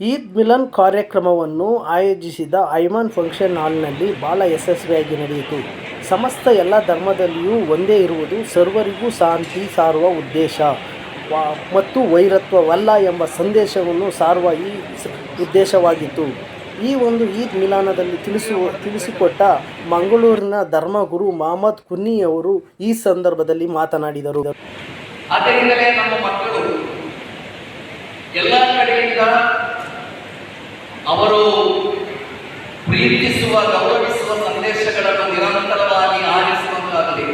ಈದ್ ಮಿಲನ್ ಕಾರ್ಯಕ್ರಮವನ್ನು ಆಯೋಜಿಸಿದ ಐಮಾನ್ ಫಂಕ್ಷನ್ ಹಾಲ್ನಲ್ಲಿ ಬಹಳ ಯಶಸ್ವಿಯಾಗಿ ನಡೆಯಿತು. ಸಮಸ್ತ ಎಲ್ಲ ಧರ್ಮದಲ್ಲಿಯೂ ಒಂದೇ ಇರುವುದು ಸರ್ವರಿಗೂ ಶಾಂತಿ ಸಾರುವ ಉದ್ದೇಶ. ಮತ್ತು ವೈರತ್ವವಲ್ಲ ಎಂಬ ಸಂದೇಶವನ್ನು ಸಾರುವ ಈ ಉದ್ದೇಶವಾಗಿತ್ತು. ಈ ಒಂದು ಈದ್ ಮಿಲಾನದಲ್ಲಿ ತಿಳಿಸುವ ತಿಳಿಸಿಕೊಟ್ಟ ಮಂಗಳೂರಿನ ಧರ್ಮಗುರು ಮಹಮ್ಮದ್ ಕುನ್ನಿಯವರು ಈ ಸಂದರ್ಭದಲ್ಲಿ ಮಾತನಾಡಿದರು. ಆದ್ದರಿಂದಲೇ ನಮ್ಮ ಮಕ್ಕಳು ಎಲ್ಲ ಕಡೆಯಿಂದ ಅವರು ಪ್ರೀತಿಸುವ, ಗೌರವಿಸುವ ಸಂದೇಶಗಳನ್ನು ನಿರಂತರವಾಗಿ ಆಡಿಸುವಂತಾಗಲಿ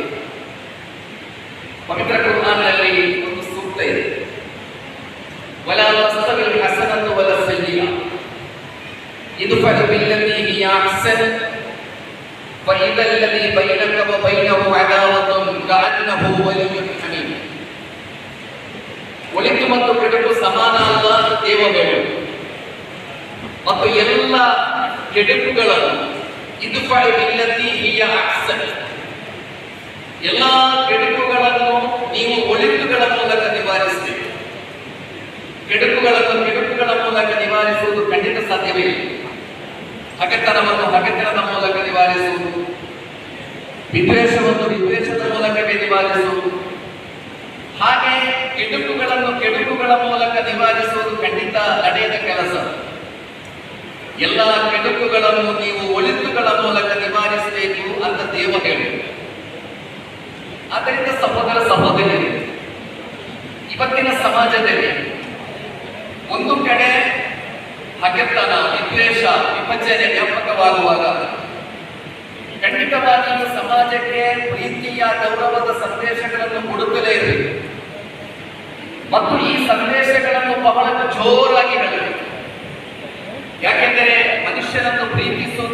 ಪವಿತ್ರ ಕುರ್ಬಾನಲ್ಲಿ ಒಂದು ಸೂಕ್ತ ಇದೆ. ವಲ ವಸ್ತವಿಲ್ ಹಸನನ್ನು ವಲ ಸಯ್ಯ ಇದು ಫಲವಿಲ್ಲದಿ ಹಿಯ ಹಸನ್ ಫೈದಲ್ಲದಿ ಬೈನಕ ವಬೈನಹು ಅದಾವತುಂ ಕಅನ್ನಹು ವಲಿಯುನ್ ಹಮೀಮ್ ಒಳಿತು ಮತ್ತು ಕೆಡುಕು ಸಮಾನ ಅಲ್ಲ ದೇವಗಳು ಮತ್ತು ಎಲ್ಲ ಕೆಡುಕುಗಳನ್ನು ಇದು ಇಲ್ಲತಿ ಹಿಯ ಅಕ್ಸರ್ ಎಲ್ಲ ಕೆಡುಕುಗಳನ್ನು ನೀವು ಒಳಿತುಗಳ ಮೂಲಕ ನಿವಾರಿಸಬೇಕು ಕೆಡುಕುಗಳನ್ನು ಕೆಡುಕುಗಳ ಮೂಲಕ ನಿವಾರಿಸುವುದು ಖಂಡಿತ ಸಾಧ್ಯವಿಲ್ಲ ಹಗೆತನವನ್ನು ಹಗೆತನದ ಮೂಲಕ ನಿವಾರಿಸುವುದು, ವಿದ್ವೇಷವನ್ನು ವಿದ್ವೇಷದ ಮೂಲಕವೇ ನಿವಾರಿಸುವುದು. ಹಾಗೆ ಕೆಡುಕುಗಳನ್ನು ಕೆಡುಕುಗಳ ಮೂಲಕ ನಿವಾರಿಸುವುದು ಖಂಡಿತ ನಡೆಯದ ಎಲ್ಲ ಕೆಡುಕುಗಳನ್ನು ನೀವು ಒಳಿತುಗಳ ಮೂಲಕ ನಿವಾರಿಸಬೇಕು ಅಂತ ದೇವ ಹೇಳಿ ಆದ್ದರಿಂದ ಸಹೋದರ ಸಹೋದರಿಯರು, ಇವತ್ತಿನ ಸಮಾಜದಲ್ಲಿ ಒಂದು ಕಡೆ ಹಗೆತನ, ವಿದ್ವೇಷ, ವಿಭಜನೆ ವ್ಯಾಪಕವಾಗುವಾಗ ಖಂಡಿತವಾಗಿಯೂ ಸಮಾಜಕ್ಕೆ ಪ್ರೀತಿಯ, ಗೌರವದ ಸಂದೇಶಗಳನ್ನು ಕೊಡುತ್ತಲೇ ಇರಬೇಕು. ಮತ್ತು ಈ ಸಂದೇಶಗಳನ್ನು ಬಹಳ ಜೋರಾಗಿ Enrique